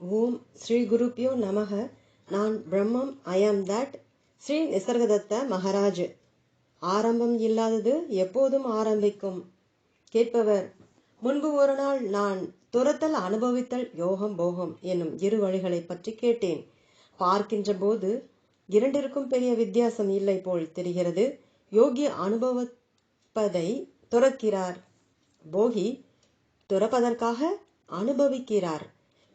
ஓம் ஸ்ரீ குருப்பியோ நமக. நான் பிரம்மம் ஐ ஆம் தட் ஸ்ரீ நிசர்கதத்த மகாராஜ். ஆரம்பம் இல்லாதது எப்போதும் ஆரம்பிக்கும். கேட்பவர் முன்பு ஒரு நாள் நான் துரத்தல் அனுபவித்தல் யோகம் போகம் என்னும் இரு வழிகளை பற்றி கேட்டேன். பார்க்கின்ற போது இரண்டிற்கும் பெரிய வித்தியாசம் இல்லை போல் தெரிகிறது. யோகி அனுபவிப்பதை துறக்கிறார் போகி துறப்பதற்காக அனுபவிக்கிறார்.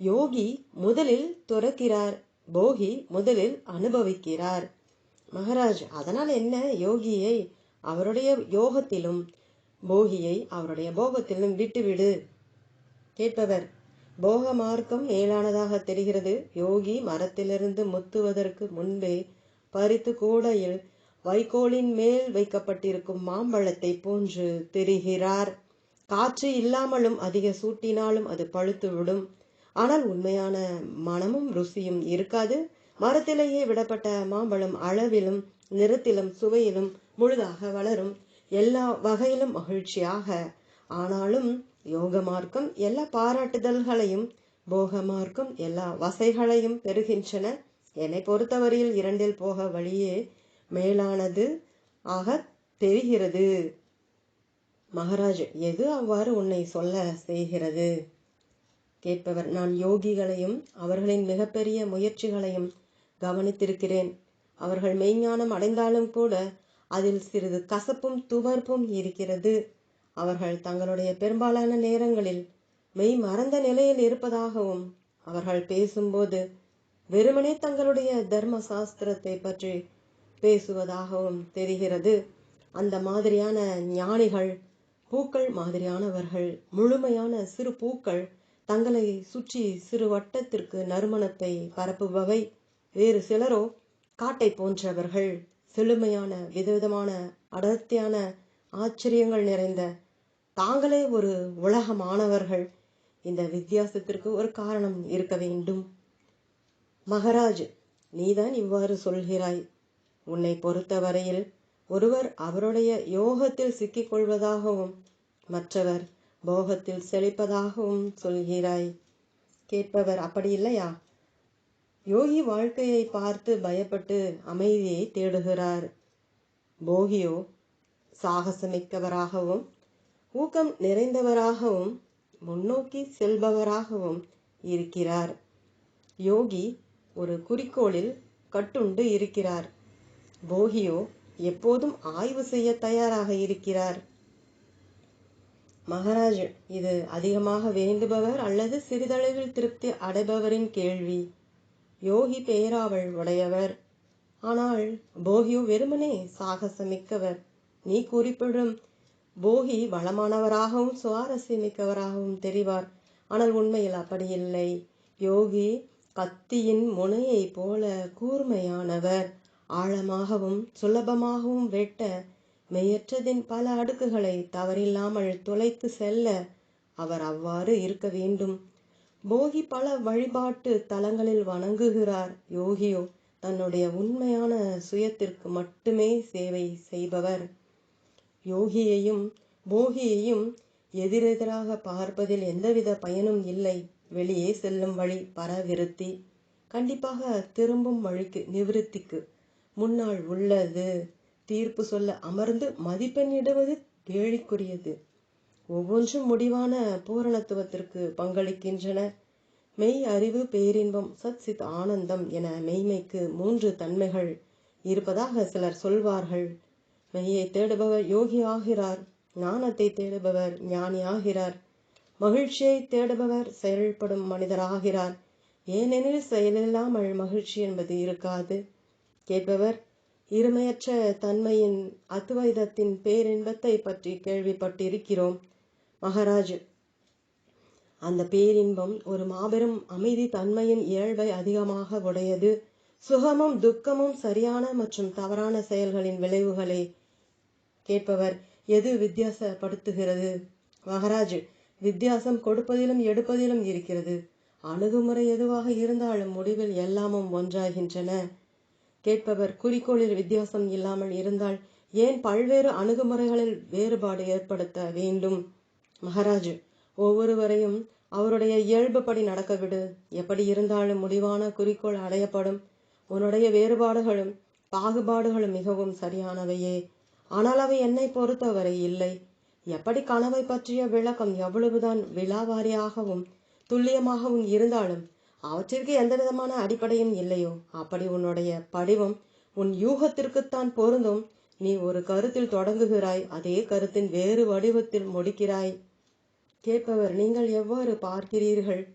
யோகி முதலில் துறக்கிறார் போகி முதலில் அனுபவிக்கிறார். மகாராஜ் அதனால் என்ன யோகியை அவருடைய யோகத்திலும் போகியை அவருடைய போகத்திலும் விட்டுவிடு? கேட்பவர் போக மார்க்கம் மேலானதாக தெரிகிறது. யோகி மரத்திலிருந்து முத்துவதற்கு முன்பே பறித்து கூடையில் வைக்கோலின் மேல் வைக்கப்பட்டிருக்கும் மாம்பழத்தை போன்று தெரிகிறார். காற்று இல்லாமலும் அதிக சூட்டினாலும் அது பழுத்து விடும் ஆனால் உண்மையான மனமும் ருசியும் இருக்காது. மரத்திலேயே விடப்பட்ட மாம்பழம் அளவிலும் நிறத்திலும் சுவையிலும் முழுதாக வளரும். எல்லா வகையிலும் மகிழ்ச்சியாக. ஆனாலும் யோக மார்க்கம் எல்லா பாராட்டுதல்களையும் போக மார்க்கம் எல்லா வசைகளையும் பெறுகின்றன. என்னை பொறுத்தவரையில் இரண்டில் போக வழியே மேலானது ஆக தெரிகிறது. மகாராஜ் எது அவ்வாறு உன்னை சொல்ல செய்கிறது? கேட்பவர். நான் யோகிகளையும் அவர்களின் மிகப்பெரிய முயற்சிகளையும் கவனித்திருக்கிறேன். அவர்கள் மெய்ஞானம் அடைந்தாலும் கூட அதில் சிறிது கசப்பும் துவர்ப்பும் இருக்கிறது. அவர்கள் தங்களுடைய பெரும்பாலான நேரங்களில் மெய் மறந்த நிலையில் இருப்பதாகவும் அவர்கள் பேசும்போது வெறுமனே தங்களுடைய தர்ம சாஸ்திரத்தை பற்றி பேசுவதாகவும் தெரிகிறது. அந்த மாதிரியான ஞானிகள் பூக்கள் மாதிரியானவர்கள் முழுமையான சிறு பூக்கள் தங்களை சுற்றி சிறு வட்டத்திற்கு நறுமணத்தை பரப்புபவை வேறு சிலரோ காட்டை போன்றவர்கள். செழுமையான விதவிதமான அடர்த்தியான ஆச்சரியங்கள் நிறைந்த தாங்களே ஒரு உலகமானவர்கள் இந்த வித்தியாசத்திற்கு ஒரு காரணம் இருக்க வேண்டும். மகராஜ் நீதான் இவ்வாறு சொல்கிறாய். உன்னை பொறுத்தவரையில் ஒருவர் அவருடைய யோகத்தில் சிக்கிக் கொள்வதாகவும் மற்றவர் போகத்தில் செழிப்பதாகவும் சொல்கிறாய். கேட்பவர் அப்படி இல்லையா? யோகி வாழ்க்கையை பார்த்து பயப்பட்டு அமைதியை தேடுகிறார். போகியோ சாகசமிக்கவராகவும் ஊக்கம் நிறைந்தவராகவும் முன்னோக்கி செல்பவராகவும் இருக்கிறார். யோகி ஒரு குறிக்கோளில் கட்டுண்டு இருக்கிறார். போகியோ எப்போதும் ஆய்வு செய்ய தயாராக இருக்கிறார். மகாராஜ் இது அதிகமாக வேண்டுபவர் அல்லது சிறிதளவில் திருப்தி அடைபவரின் கேள்வி. யோகி பேராவள் உடையவர். ஆனால் போகியோ வெறுமனே சாகசமிக்கவர். நீ குறிப்பிடும் போகி வளமானவராகவும் சுவாரஸ்யமிக்கவராகவும் தெரிவார். ஆனால் உண்மையில் அப்படி இல்லை. யோகி கத்தியின் முனையைப் போல கூர்மையானவர். ஆழமாகவும் சுலபமாகவும் வெட்ட மெய்யற்றதின் பல அடுக்குகளை தவறில்லாமல் துளைத்து செல்ல அவர் அவ்வாறு இருக்க வேண்டும். போகி பல வழிபாட்டு தலங்களில் வணங்குகிறார் யோகியோ. தன்னுடைய உண்மையான சுயத்திற்கு மட்டுமே சேவை செய்பவர். யோகியையும் போகியையும் எதிரெதிராக பார்ப்பதில் எந்தவித பயனும் இல்லை. வெளியே செல்லும் வழி பரவிருத்தி கண்டிப்பாக திரும்பும் வழிக்கு நிவிருத்திக்கு முன்னால் உள்ளது. தீர்ப்பு சொல்ல அமர்ந்து மதிப்பெண்ணிடுவது கேள்விக்குரியது. ஒவ்வொன்றும் முடிவான பூரணத்துவத்திற்கு பங்களிக்கின்றன. மெய் அறிவு பேரின்பம் சத் சித் ஆனந்தம் என மெய்மைக்கு மூன்று தன்மைகள் இருப்பதாக சிலர் சொல்வார்கள். மெய்யை தேடுபவர் யோகி ஆகிறார் ஞானத்தை தேடுபவர் ஞானி ஆகிறார் மகிழ்ச்சியை தேடுபவர் செயல்படும் மனிதராகிறார் ஏனெனில் செயலில்லாமல் மகிழ்ச்சி என்பது இருக்காது. கேட்பவர் இருமையற்ற தன்மையின் அத்வைதத்தின் பேரின்பத்தை பற்றி கேள்விப்பட்டிருக்கிறோம். மகாராஜ் அந்த பேரின்பம் ஒரு மாபெரும் அமைதி தன்மையின் இயல்பை அதிகமாக உடையது. சுகமும் துக்கமும் சரியான மற்றும் தவறான செயல்களின் விளைவுகளை கேட்பவர் எது வித்தியாசப்படுத்துகிறது? மகாராஜ் வித்தியாசம் கொடுப்பதிலும் எடுப்பதிலும் இருக்கிறது. அணுகுமுறை எதுவாக இருந்தாலும் முடிவில் எல்லாமும் ஒன்றாகின்றன. கேட்பவர் குறிக்கோளில் வித்தியாசம் இல்லாமல் இருந்தால் ஏன் பல்வேறு அணுகுமுறைகளில் வேறுபாடு ஏற்படுத்த வேண்டும்? மகாராஜ் ஒவ்வொருவரையும் அவருடைய இயல்புப்படி நடக்க விடு எப்படி இருந்தாலும் முடிவான குறிக்கோள் அடையப்படும். உன்னுடைய வேறுபாடுகளும் பாகுபாடுகளும் மிகவும் சரியானவையே. ஆனால் அவை என்னை பொறுத்தவரை இல்லை. எப்படி கனவை பற்றிய விளக்கம் எவ்வளவுதான் விழாவாரியாகவும் துல்லியமாகவும் இருந்தாலும் அவற்றிற்கு எந்த விதமான அடிப்படையும் இல்லையோ. அப்படி உன்னுடைய படிவம் உன் யூகத்திற்குத்தான் பொருந்தும். நீ ஒரு கருத்தில் தொடங்குகிறாய் அதே கருத்தின் வேறு வடிவத்தில் முடிக்கிறாய். கேட்பவர் நீங்கள் எவ்வாறு பார்க்கிறீர்கள்?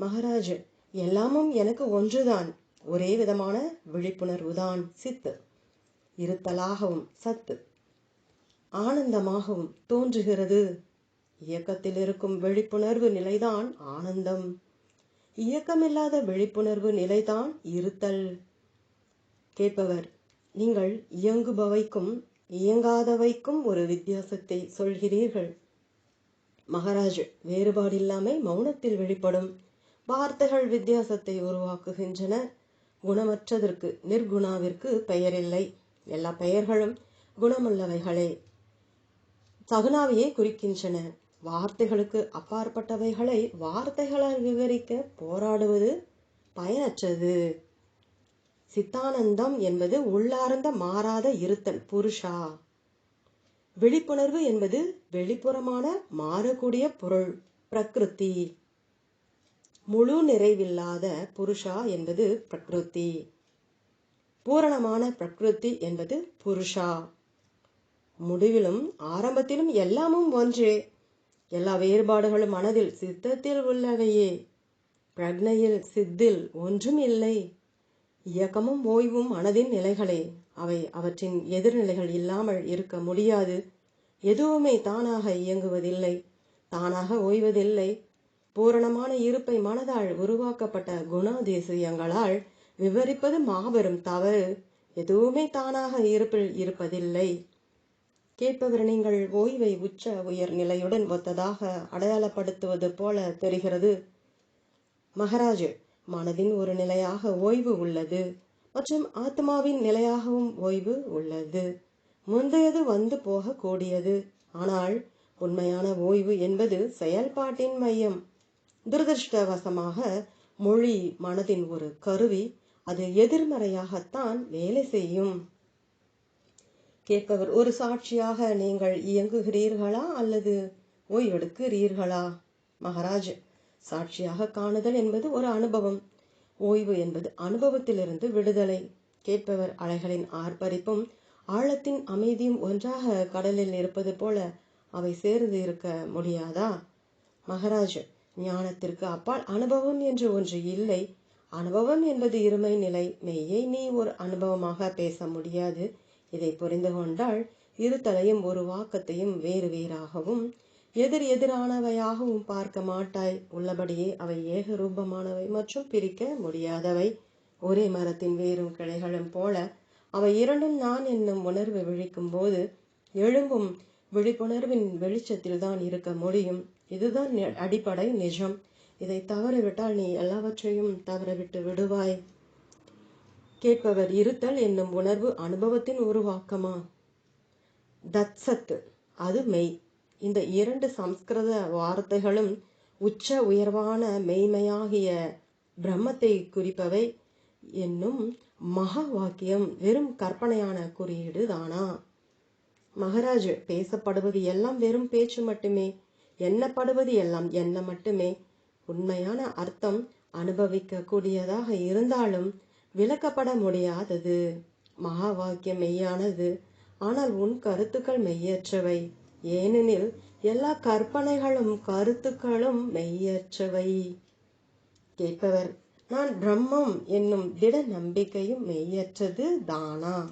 மகாராஜ் எல்லாமும் எனக்கு ஒன்றுதான். ஒரே விதமான விழிப்புணர்வு தான். சித்து. இருத்தலாகவும் சத்து. ஆனந்தமாகவும் தோன்றுகிறது. இயக்கத்தில் இருக்கும் விழிப்புணர்வு நிலைதான் ஆனந்தம். இயக்கமில்லாத விழிப்புணர்வு நிலைதான் இருத்தல். கேட்பவர் நீங்கள் இயங்குபவைக்கும் இயங்காதவைக்கும் ஒரு வித்தியாசத்தை சொல்கிறீர்கள். மகாராஜ் வேறுபாடில்லாமை மௌனத்தில் வெளிப்படும். வார்த்தைகள் வித்தியாசத்தை உருவாக்குகின்றன. குணமற்றதற்கு நிர்குணாவிற்கு பெயரில்லை. எல்லா பெயர்களும் குணமுள்ளவைகளே. சகுனாவையே குறிக்கின்றன. வார்த்தைகளுக்கு அப்பாற்பட்டவைகளை வார்த்தைகளால் விவரிக்க போராடுவது பயனற்றது. சித்தானந்தம் என்பது உள்ளார்ந்த மாறாத இருத்தல் புருஷா. விழிப்புணர்வு என்பது வெளிப்புறமான மாறக்கூடிய பொருள் பிரகிருதி. முழு நிறைவில்லாத புருஷா என்பது பிரகிருதி. பூரணமான பிரகிருதி என்பது புருஷா. முடிவிலும் ஆரம்பத்திலும் எல்லாமும் ஒன்றே. எல்லா வேறுபாடுகளும் மனதில் சித்தத்தில் உள்ளவையே. பிரக்னையில் சித்தில் ஒன்றும் இல்லை. இயக்கமும் ஓய்வும் மனதின் நிலைகளே. அவை அவற்றின் எதிர்நிலைகள் இல்லாமல் இருக்க முடியாது. எதுவுமே தானாக இயங்குவதில்லை. தானாக ஓய்வதில்லை. பூரணமான இருப்பை மனதால் உருவாக்கப்பட்ட குணாதிசயங்களால் விவரிப்பது மாபெரும் தவறு. எதுவுமே தானாக இருப்பில் இருப்பதில்லை. கேட்பவர் நீங்கள் ஓய்வை உச்ச உயர் நிலையுடன் ஒத்ததாக அடையாளப்படுத்துவது போல தெரிகிறது. மகராஜ் மனதின் ஒரு நிலையாக ஓய்வு உள்ளது மற்றும் ஆத்மாவின் நிலையாகவும் ஓய்வு உள்ளது. முந்தையது வந்து போகக்கூடியது. ஆனால் உண்மையான ஓய்வு என்பது செயல்பாட்டின் மையம். துரதிருஷ்டவசமாக மொழி மனதின் ஒரு கருவி அது எதிர்மறையாகத்தான் வேலை செய்யும். கேட்பவர் ஒரு சாட்சியாக நீங்கள் இயங்குகிறீர்களா அல்லது ஓய்வெடுக்கிறீர்களா? மகாராஜ் சாட்சியாக காணுதல் என்பது ஒரு அனுபவம். ஓய்வு என்பது அனுபவத்திலிருந்து விடுதலை. கேட்பவர் அலைகளின் ஆர்ப்பரிப்பும் ஆழத்தின் அமைதியும் ஒன்றாக கடலில் இருப்பது போல அவை சேர்ந்து இருக்க முடியாதா? மகாராஜ் ஞானத்திற்கு அப்பால் அனுபவம் என்று ஒன்று இல்லை. அனுபவம் என்பது இருமை நிலை. மெய்யை நீ ஒரு அனுபவமாக பேச முடியாது. இதை புரிந்து கொண்டால் இருத்தலையும் ஒரு வாக்கத்தையும் வேறு வேறாகவும் எதிர் எதிரானவையாகவும் பார்க்க மாட்டாய். உள்ளபடியே அவை ஏக ரூபமானவை மற்றும் பிரிக்க முடியாதவை. ஒரே மரத்தின் வேரும் கிளைகளும் போல அவை இரண்டும் நான் என்னும் உணர்வு விழிக்கும் போது எழும்பும் விழிப்புணர்வின் வெளிச்சத்தில் தான் இருக்க முடியும். இதுதான் அடிப்படை நிஜம். இதை தவறவிட்டால் நீ எல்லாவற்றையும் தவறவிட்டு விடுவாய். கேட்பவர் இருத்தல் என்னும் உணர்வு அனுபவத்தின் உருவாக்கமா தத்சத்து. அது மெய். இந்த இரண்டு சம்ஸ்கிருத வார்த்தைகளும் உச்ச உயர்வான மெய்மையாகிய பிரம்மத்தை குறிப்பவை என்னும் மகா வாக்கியம் வெறும் கற்பனையான குறியீடு தானா? மகராஜ் பேசப்படுவது எல்லாம் வெறும் பேச்சு மட்டுமே. எண்ணப்படுவது எல்லாம் எண்ண மட்டுமே. உண்மையான அர்த்தம் அனுபவிக்க கூடியதாக இருந்தாலும் விளக்கப்பட முடியாதது. மகா வாக்கியம் மெய்யானது. ஆனால் உன் கருத்துக்கள் மெய்யற்றவை. ஏனெனில் எல்லா கற்பனைகளும் கருத்துக்களும் மெய்யற்றவை. கேட்பவர் நான் பிரம்மம் என்னும் திட நம்பிக்கையும் மெய்யற்றது தானா?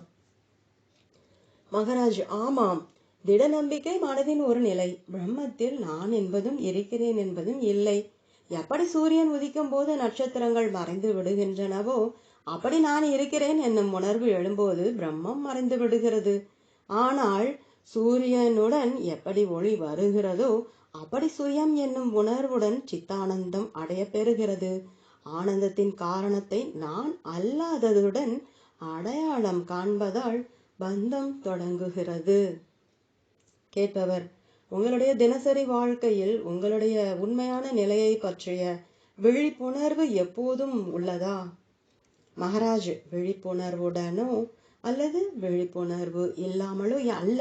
மகராஜ் ஆமாம். திட நம்பிக்கை மனதின் ஒரு நிலை. பிரம்மத்தில் நான் என்பதும் இருக்கிறேன் என்பதும் இல்லை. எப்படி சூரியன் உதிக்கும் போது நட்சத்திரங்கள் மறைந்து விடுகின்றனவோ அப்படி நான் இருக்கிறேன் என்னும் உணர்வு எழும்போது பிரம்மம் மறைந்து விடுகிறது. ஆனால் சூரியனுடன் எப்படி ஒளி வருகிறதோ அப்படி சுயம் என்னும் உணர்வுடன் சித்தானந்தம் அடைய பெறுகிறது. ஆனந்தத்தின் காரணத்தை நான் அல்லாததுடன் அடையாளம் காண்பதால் பந்தம் தொடங்குகிறது. கேட்பவர் உங்களுடைய தினசரி வாழ்க்கையில் உங்களுடைய உண்மையான நிலையை பற்றிய விழிப்புணர்வு எப்போதும் உள்ளதா? மகராஜ் விழிப்புணர்வுடனோ அல்லது விழிப்புணர்வு இல்லாமலோ அல்ல.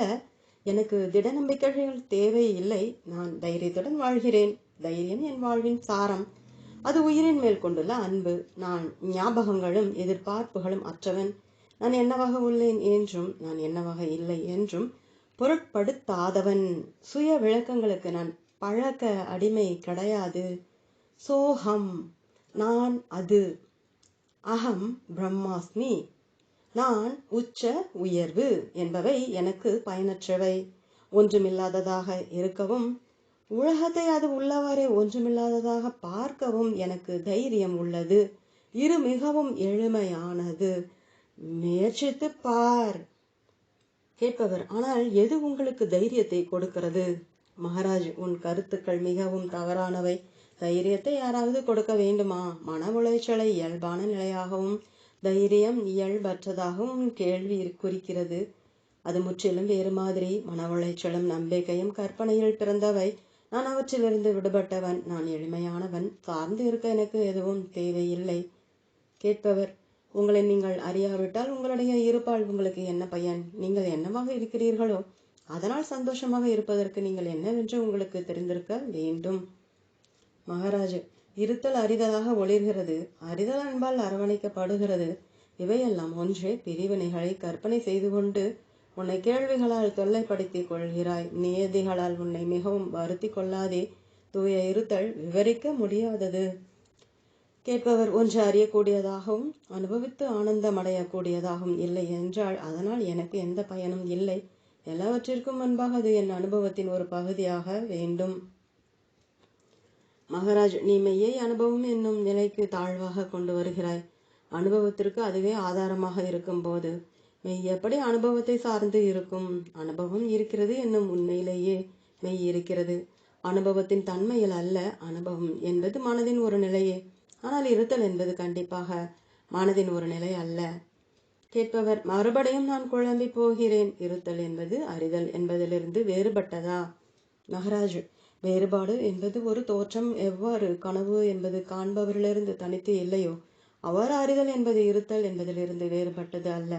எனக்கு திட நம்பிக்கைகள் தேவை இல்லை நான் தைரியத்துடன் வாழ்கிறேன். தைரியம் என் வாழ்வின் சாரம். அது உயிரின் மேல் கொண்டுள்ள அன்பு. நான் ஞாபகங்களும் எதிர்பார்ப்புகளும் அற்றவன். நான் என்னவாக உள்ளேன் என்றும் நான் என்னவாக இல்லை என்றும் பொருட்படுத்தாதவன். சுய விளக்கங்களுக்கு நான் பழக்க அடிமை கிடையாது. சோகம். நான் அது அகம் பிரம்மாஸ்மி. நான் உச்ச உயர்வு என்பவை எனக்கு பயனற்றவை. ஒன்றுமில்லாததாக இருக்கவும் உலகத்தை அது உள்ளவரை ஒன்றுமில்லாததாக பார்க்கவும் எனக்கு தைரியம் உள்ளது. இரு மிகவும் எளிமையானது. முயற்சித்து பார். கேட்பவர் ஆனால் எது உங்களுக்கு தைரியத்தை கொடுக்கிறது? மகாராஜ் உன் கருத்துக்கள் மிகவும் தவறானவை. தைரியத்தை யாராவது கொடுக்க வேண்டுமா? மன உளைச்சலை இயல்பான நிலையாகவும் தைரியம் இயல்பற்றதாகவும் கேள்வி குறிக்கிறது. அது முற்றிலும் வேறு மாதிரி. மன உளைச்சலும் நம்பிக்கையும் கற்பனையில் பிறந்தவை. நான் அவற்றிலிருந்து விடுபட்டவன். நான் எளிமையானவன். சார்ந்து இருக்க எனக்கு எதுவும் தேவையில்லை. கேட்பவர் உங்களை நீங்கள் அறியாவிட்டால் உங்களுடைய இருப்பால் உங்களுக்கு என்ன பயன்? நீங்கள் என்னவாக இருக்கிறீர்களோ அதனால் சந்தோஷமாக இருப்பதற்கு நீங்கள் என்னவென்று உங்களுக்கு தெரிந்திருக்க வேண்டும். மகாராஜு இருத்தல் அரிதலாக ஒளிர்கிறது. அரிதல் அன்பால் அரவணைக்கப்படுகிறது. இவையெல்லாம் ஒன்றே பிரிவினைகளை கற்பனை செய்து கொண்டு உன்னை கேள்விகளால் தொல்லைப்படுத்திக் கொள்கிறாய். நியதிகளால் உன்னை மிகவும் வருத்தி கொள்ளாதே. தூய இருத்தல் விவரிக்க முடியாதது. கேட்பவர் ஒன்று அறியக்கூடியதாகவும் அனுபவித்து ஆனந்தம் அடையக்கூடியதாகவும் இல்லை என்றால் அதனால் எனக்கு எந்த பயனும் இல்லை. எல்லாவற்றிற்கும் முன்பாக அது என் அனுபவத்தின் ஒரு பகுதியாக வேண்டும். மகராஜ் நீ மெய்யை அனுபவம் என்னும் நிலைக்கு தாழ்வாக கொண்டு வருகிறாய். அனுபவத்திற்கு அதுவே ஆதாரமாக இருக்கும் போது மெய் எப்படி அனுபவத்தை சார்ந்து இருக்கும்? அனுபவம் இருக்கிறது என்னும் உண்மையிலேயே மெய் இருக்கிறது. அனுபவத்தின் தன்மையில் அல்ல அனுபவம் என்பது மனதின் ஒரு நிலையே. ஆனால் இருத்தல் என்பது கண்டிப்பாக மனதின் ஒரு நிலை அல்ல. கேட்பவர் மறுபடியும் நான் குழம்பி போகிறேன். இருத்தல் என்பது அறிதல் என்பதிலிருந்து வேறுபட்டதா? மகராஜ் வேறுபாடு என்பது ஒரு தோற்றம் எவ்வாறு? கனவு என்பது காண்பவரிலிருந்து தனித்து இல்லையோ? அவர் அறிதல் என்பது இருத்தல் என்பதிலிருந்து வேறுபட்டது அல்ல.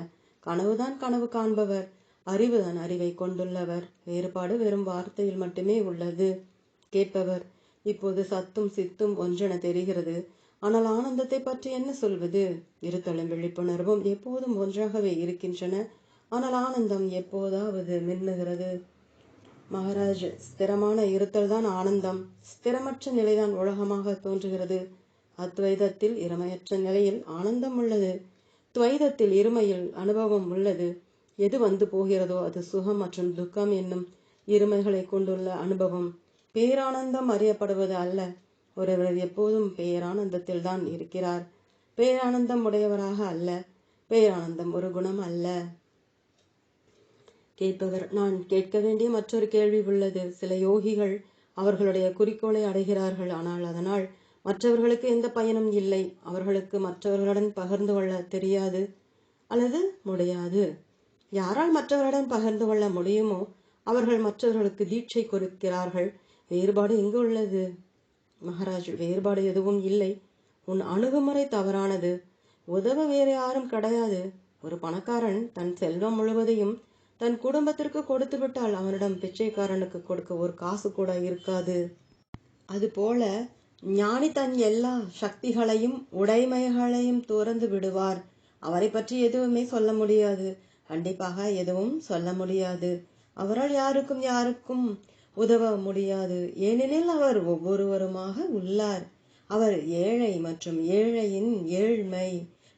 கனவுதான் கனவு காண்பவர். அறிவுதான் அறிவை கொண்டுள்ளவர். வேறுபாடு வெறும் வார்த்தையில் மட்டுமே உள்ளது. கேட்பவர். இப்போது சத்தும் சித்தும் ஒன்றென தெரிகிறது. ஆனால் ஆனந்தத்தை பற்றி என்ன சொல்வது? இருத்தலும் விழிப்புணர்வும் எப்போதும் ஒன்றாகவே இருக்கின்றன. ஆனால் ஆனந்தம் எப்போதாவது மின்னுகிறது. மகாராஜ் ஸ்திரமான இருத்தல் தான் ஆனந்தம். ஸ்திரமற்ற நிலைதான் உலகமாக தோன்றுகிறது. அத்வைதத்தில் இருமையற்ற நிலையில் ஆனந்தம் உள்ளது. துவைதத்தில் இருமையில் அனுபவம் உள்ளது. எது வந்து போகிறதோ அது சுகம் மற்றும் துக்கம் என்னும் இருமைகளை கொண்டுள்ள அனுபவம். பேரானந்தம் அறியப்படுவது அல்ல. ஒருவர் எப்போதும் பேரானந்தத்தில் தான் இருக்கிறார். பேரானந்தம் உடையவராக அல்ல. பேரானந்தம் ஒரு குணம் அல்ல. கேட்பவர். நான் கேட்க வேண்டிய மற்றொரு கேள்வி உள்ளது. சில யோகிகள் அவர்களுடைய குறிக்கோளை அடைகிறார்கள். ஆனால் அதனால் மற்றவர்களுக்கு எந்த பயனும் இல்லை. அவர்களுக்கு மற்றவர்களுடன் பகிர்ந்து கொள்ள தெரியாது அல்லது முடியாது. யாரால் மற்றவர்களுடன் பகிர்ந்து கொள்ள முடியுமோ அவர்கள் மற்றவர்களுக்கு தீட்சை கொடுக்கிறார்கள். வேறுபாடு எங்கு உள்ளது? மகாராஜ் வேறுபாடு எதுவும் இல்லை. உன் அணுகுமுறை தவறானது. உதவ வேறு யாரும் கிடையாது. ஒரு பணக்காரன் தன் செல்வம் முழுவதையும் தன் குடும்பத்திற்கு கொடுத்து விட்டால் அவனிடம் பிச்சைக்காரனுக்கு கொடுக்க ஒரு காசு கூட இருக்காது. அதுபோல ஞானி தன் எல்லா சக்திகளையும் உடைமைகளையும் துறந்து விடுவார். அவரை பற்றி எதுவுமே சொல்ல முடியாது. கண்டிப்பாக எதுவும் சொல்ல முடியாது. அவரால் யாருக்கும் யாருக்கும் உதவ முடியாது. ஏனெனில் அவர் ஒவ்வொருவருமாக உள்ளார். அவர் ஏழை மற்றும் ஏழையின் ஏழ்மை.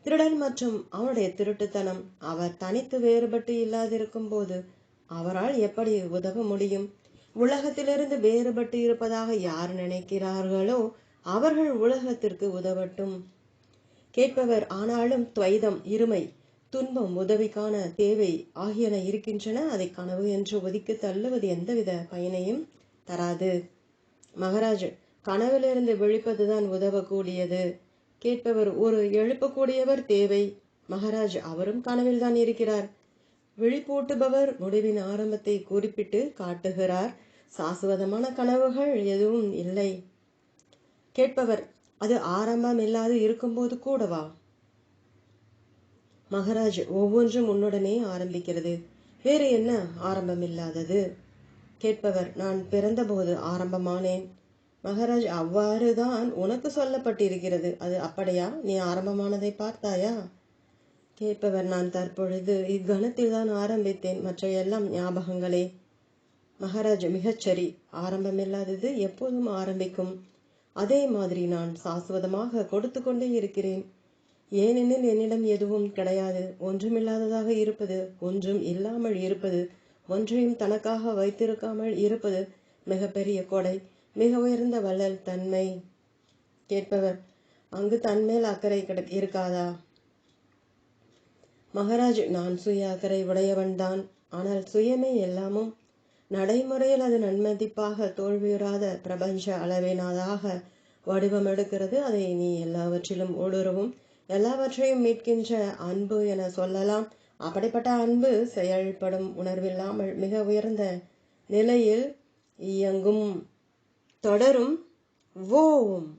திருடன் மற்றும் அவனுடைய திருட்டுத்தனம். அவர் தனித்து வேறுபட்டு இல்லாதிருக்கும் போது அவரால் எப்படி உதவ முடியும்? உலகத்திலிருந்து வேறுபட்டு இருப்பதாக யார் நினைக்கிறார்களோ அவர்கள் உலகத்திற்கு உதவட்டும். கேட்பவர் ஆனாலும் துவைதம் இருமை துன்பம் உதவிக்கான தேவை ஆகியன இருக்கின்றன. அதை கனவு என்று ஒதுக்கி தள்ளுவது எந்தவித பயனையும் தராது. மகாராஜ் கனவிலிருந்து விழிப்பதுதான் உதவக்கூடியது. கேட்பவர் ஒரு எழுப்பக்கூடியவர் தேவை. மகாராஜ் அவரும் கனவில் தான் இருக்கிறார். விழிப்பூட்டுபவர் முடிவின் ஆரம்பத்தை குறிப்பிட்டு காட்டுகிறார். சாஸ்வதமான கனவுகள் எதுவும் இல்லை. கேட்பவர் அது ஆரம்பம் இல்லாது இருக்கும்போது கூடவா? மகாராஜ் ஒவ்வொன்றும் உன்னுடனே ஆரம்பிக்கிறது. வேறு என்ன ஆரம்பம் இல்லாதது? கேட்பவர் நான் பிறந்தபோது ஆரம்பமானேன். மகாராஜ் அவ்வாறு தான் உனக்கு சொல்லப்பட்டிருக்கிறது. அது அப்படியா? நீ ஆரம்பமானதை பார்த்தாயா? கேட்பவர் நான் தற்பொழுது இக்கணத்தில் தான் ஆரம்பித்தேன். மற்ற எல்லாம் ஞாபகங்களே. மகாராஜ் மிகச்சரி ஆரம்பமில்லாதது எப்போதும் ஆரம்பிக்கும். அதே மாதிரி நான் சாஸ்வதமாக கொடுத்து கொண்டே இருக்கிறேன். ஏனெனில் என்னிடம் எதுவும் கிடையாது. ஒன்றுமில்லாததாக இருப்பது ஒன்றும் இல்லாமல் இருப்பது ஒன்றையும் தனக்காக வைத்திருக்காமல் இருப்பது மிகப்பெரிய கொடை. மிக உயர்ந்த வள்ளல் தன்மை கேட்பவர். அங்கு தன்மேல் அக்கறை கிட இருக்காதா? மகாராஜ் நான் சுய அக்கறை உடையவன்தான் ஆனால் சுயமே எல்லாமும் நடைமுறையில் அது நன்மதிப்பாக தோல்வியுறாத பிரபஞ்ச அளவினாதாக வடிவம் எடுக்கிறது. அதை நீ எல்லாவற்றிலும் ஊடுருவும். எல்லாவற்றையும் மீட்கின்ற அன்பு என சொல்லலாம். அப்படிப்பட்ட அன்பு செயல்படும் உணர்வில்லாமல் மிக உயர்ந்த நிலையில் இயங்கும். தொடரும். ஓம்